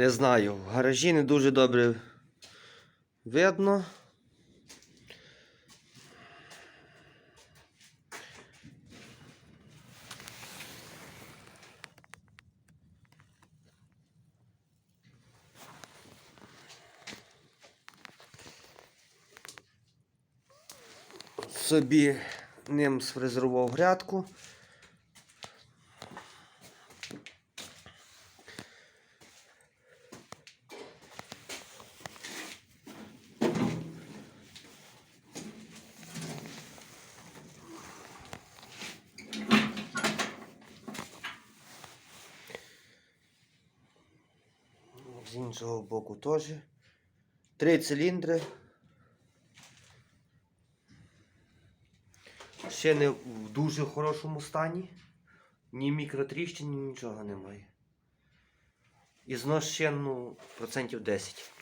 Не знаю. В гаражі не дуже добре видно. Собі ним сфрезерував грядку. З іншого боку теж. Три циліндри. Ще не в дуже хорошому стані. Ні мікротріщин, ні нічого немає. І знос ще ну, процентів 10.